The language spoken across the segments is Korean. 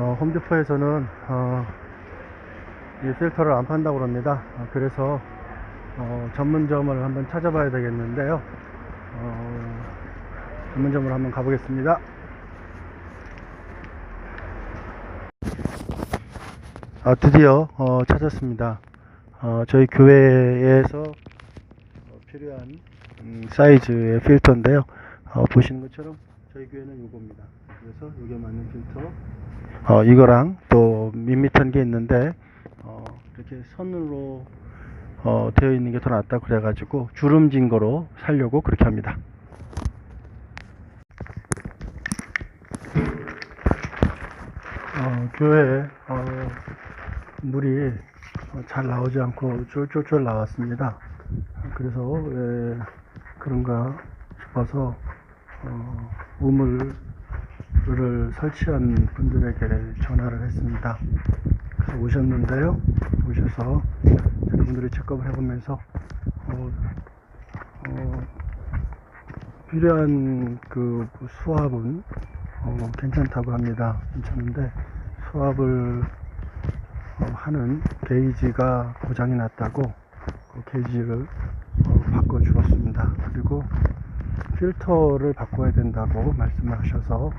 어, 홈디포에서는 어, 이 필터를 안 판다고 그럽니다. 어, 그래서 어, 전문점을 한번 찾아봐야 되겠는데요. 어, 전문점으로 한번 가보겠습니다. 아, 드디어 어, 찾았습니다. 어, 저희 교회에서 어, 필요한 음, 사이즈의 필터인데요. 어, 보시는 것처럼 저희 교회는 이겁니다. 그래서 이게 맞는 필터. 어, 이거랑 또 밋밋한 게 있는데 어, 이렇게 선으로 어, 되어 있는 게 더 낫다 그래가지고 주름진 거로 살려고 그렇게 합니다. 어, 교회에 어, 물이 어, 잘 나오지 않고 쫄쫄쫄 나왔습니다. 그래서 왜 그런가 싶어서 어, 우물을 설치한 분들에게 전화를 했습니다. 그래서 오셨는데요. 오셔서 여러분들이 체크업을 해보면서 어, 어, 필요한 그 수압은 어, 괜찮다고 합니다. 괜찮은데 수압을 어, 하는 게이지가 고장이 났다고 그 게이지를 어, 바꿔 주었습니다. 그리고 필터를 바꿔야 된다고 말씀을 하셔서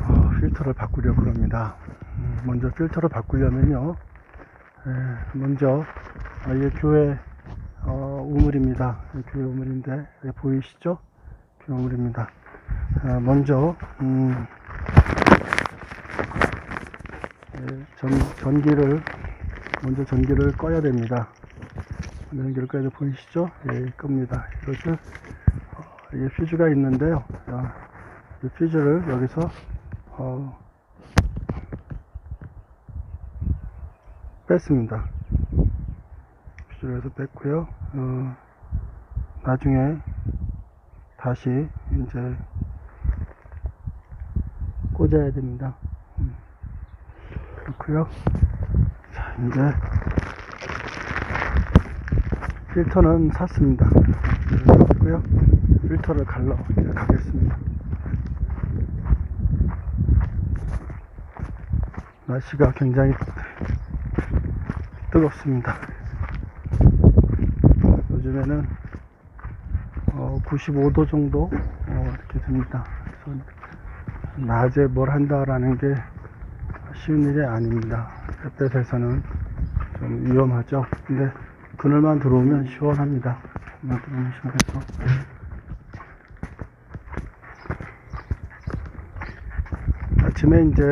어, 필터를 바꾸려고 합니다. 음, 먼저 필터를 바꾸려면요. 에, 먼저 어, 이 교회 어, 우물입니다. 이 교회 우물인데 보이시죠? 교회 우물입니다. 아, 먼저 음, 예, 전, 전기를 먼저 전기를 꺼야 됩니다. 전기를 꺼야 돼 보이시죠? 예, 끕니다. 이것을 어, 이 퓨즈가 있는데요. 아, 이 퓨즈를 여기서 어, 뺐습니다. 퓨즈를 여기서 뺐고요. 어, 나중에 다시 이제 꽂아야 됩니다. 음. 그렇고요. 자, 이제 필터는 샀습니다. 샀고요. 필터를 갈러 가겠습니다. 날씨가 굉장히 뜨겁습니다. 요즘에는 어, 95도 정도 어, 이렇게 됩니다. 그래서 낮에 뭘 한다라는 게 쉬운 일이 아닙니다. 햇볕에서는 좀 위험하죠. 근데 그늘만 들어오면 시원합니다. 그늘만 들어오면 시원해서. 아침에 이제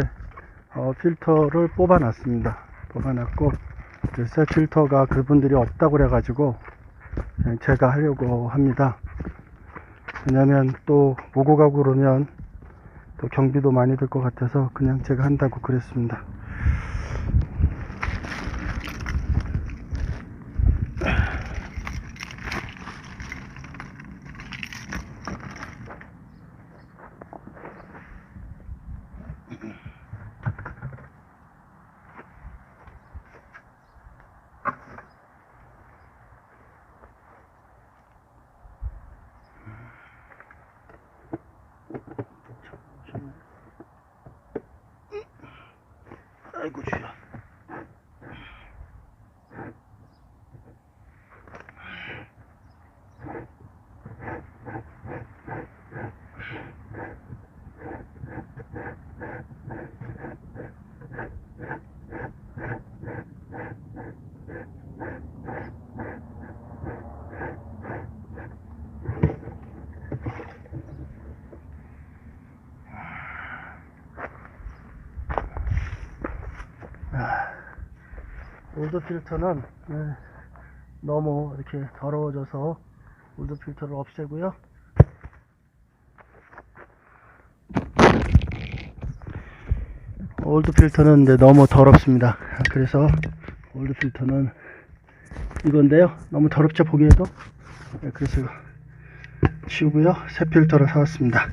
어, 필터를 뽑아 놨습니다. 뽑아 놨고 이제 새 필터가 그분들이 없다고 그래 가지고 그냥 제가 하려고 합니다. 왜냐면 또 모고 가고 그러면 또 경비도 많이 들 것 같아서 그냥 제가 한다고 그랬습니다. 올드 필터는 네, 너무 이렇게 더러워져서 올드 필터를 없애고요. 올드 필터는 이제 너무 더럽습니다. 그래서 올드 필터는 이건데요. 너무 더럽죠 보기에도. 네, 그래서 치우고요. 새 필터를 사왔습니다.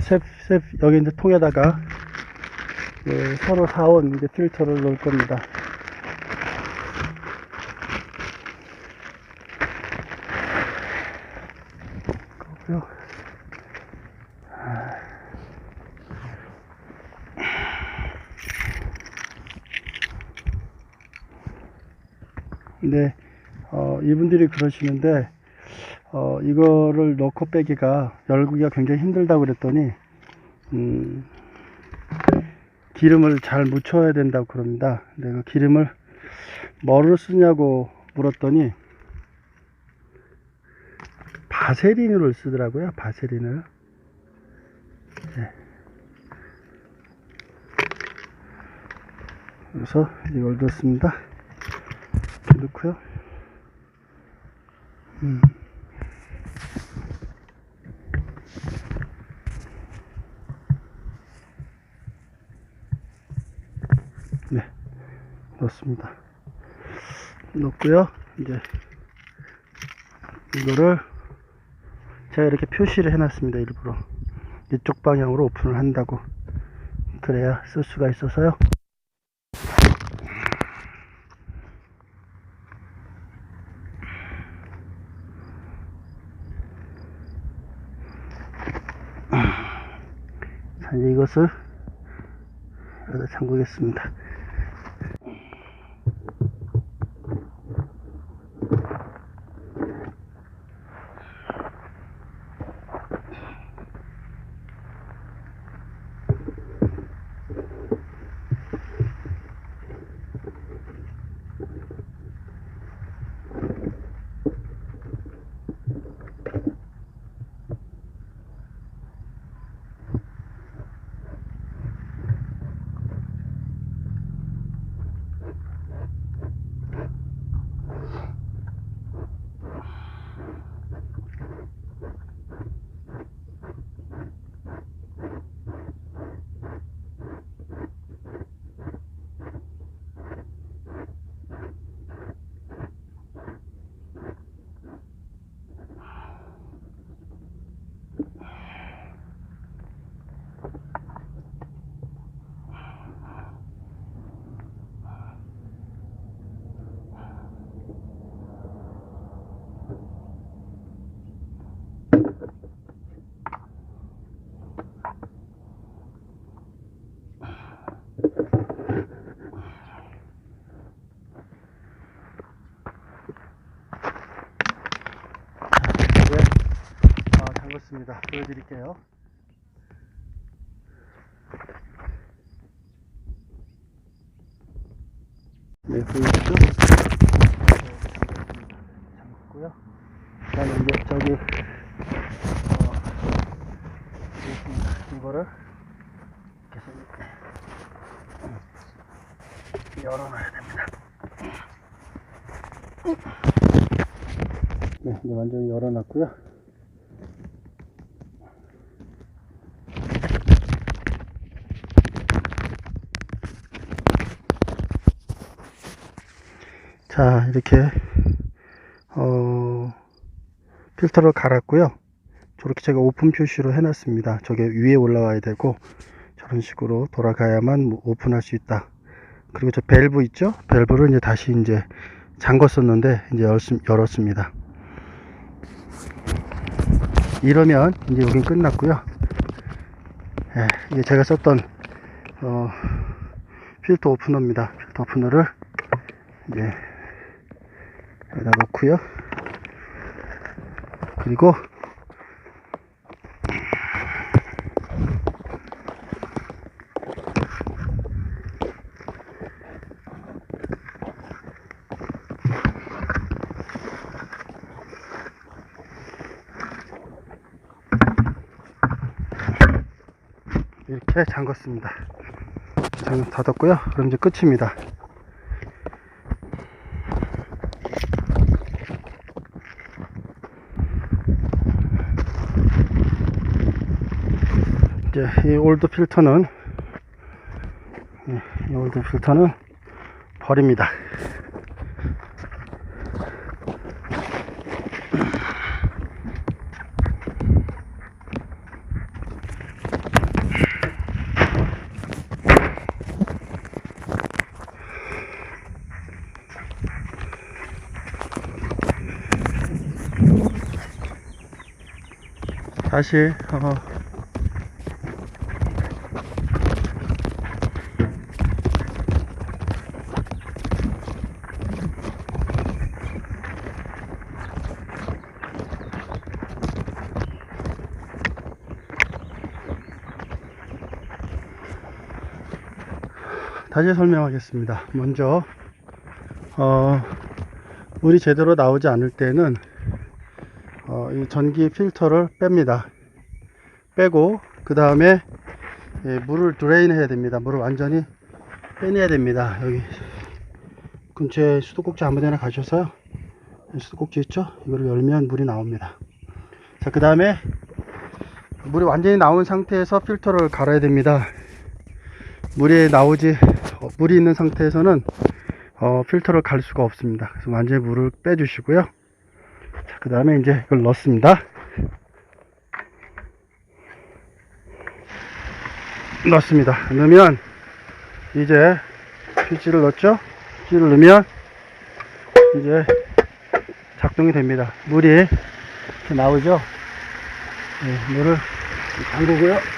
셉, 셉, 여기 이제 통에다가 예, 서로 사온 이제 필터를 넣을 겁니다. 그렇고요. 아. 근데 어, 이분들이 그러시는데 어, 이거를 넣고 빼기가 열기가 굉장히 힘들다고 그랬더니 음, 기름을 잘 묻혀야 된다고 그럽니다. 근데 그 기름을 뭐를 쓰냐고 물었더니 바세린을 쓰더라고요. 바세린을. 네. 그래서 이걸 넣습니다. 넣고요. 음. 넣습니다. 넣고요. 이제 이거를 제가 이렇게 표시를 해놨습니다. 일부러 이쪽 방향으로 오픈을 한다고 그래야 쓸 수가 있어서요. 자, 이제 이것을 잠그겠습니다. 이제 아, 잠궜습니다. 보여드릴게요. 네, 보이시죠? 잠궜고요. 그다음에 이제 저기 어, 있습니다. 이거를 좀 열어놔야 됩니다. 네, 이제 완전히 열어놨고요. 자, 이렇게 어, 필터를 갈았고요. 저렇게 제가 오픈 표시로 해놨습니다. 저게 위에 올라와야 되고 저런 식으로 돌아가야만 오픈할 수 있다. 그리고 저 밸브 있죠? 밸브를 이제 다시 이제 잠궜었는데 이제 열었습니다. 이러면 이제 여긴 끝났고요. 예, 이게 제가 썼던 어, 필터 오프너입니다. 필터 오프너를 이제 여기다 놓고요. 그리고 이렇게 잠궜습니다. 잠 닫았고요. 그럼 이제 끝입니다. 이 올드 필터는 네, 이 올드 필터는 버립니다. 다시 어, 다시 설명하겠습니다. 먼저 어, 물이 제대로 나오지 않을 때는 어, 이 전기 필터를 뺍니다. 빼고 그 다음에 예, 물을 드레인 해야 됩니다. 물을 완전히 빼내야 됩니다. 여기 근처에 수도꼭지 아무 데나 가셔서요. 수도꼭지 있죠? 이거를 열면 물이 나옵니다. 자, 그 다음에 물이 완전히 나온 상태에서 필터를 갈아야 됩니다. 물이 나오지, 어, 물이 있는 상태에서는 어, 필터를 갈 수가 없습니다. 그래서 완전히 물을 빼주시고요. 자, 그 다음에 이제 이걸 넣습니다. 넣습니다. 넣으면 이제 휴지를 넣었죠? 휴지를 넣으면 이제 작동이 됩니다. 물이 이렇게 나오죠? 네, 물을 담그고요.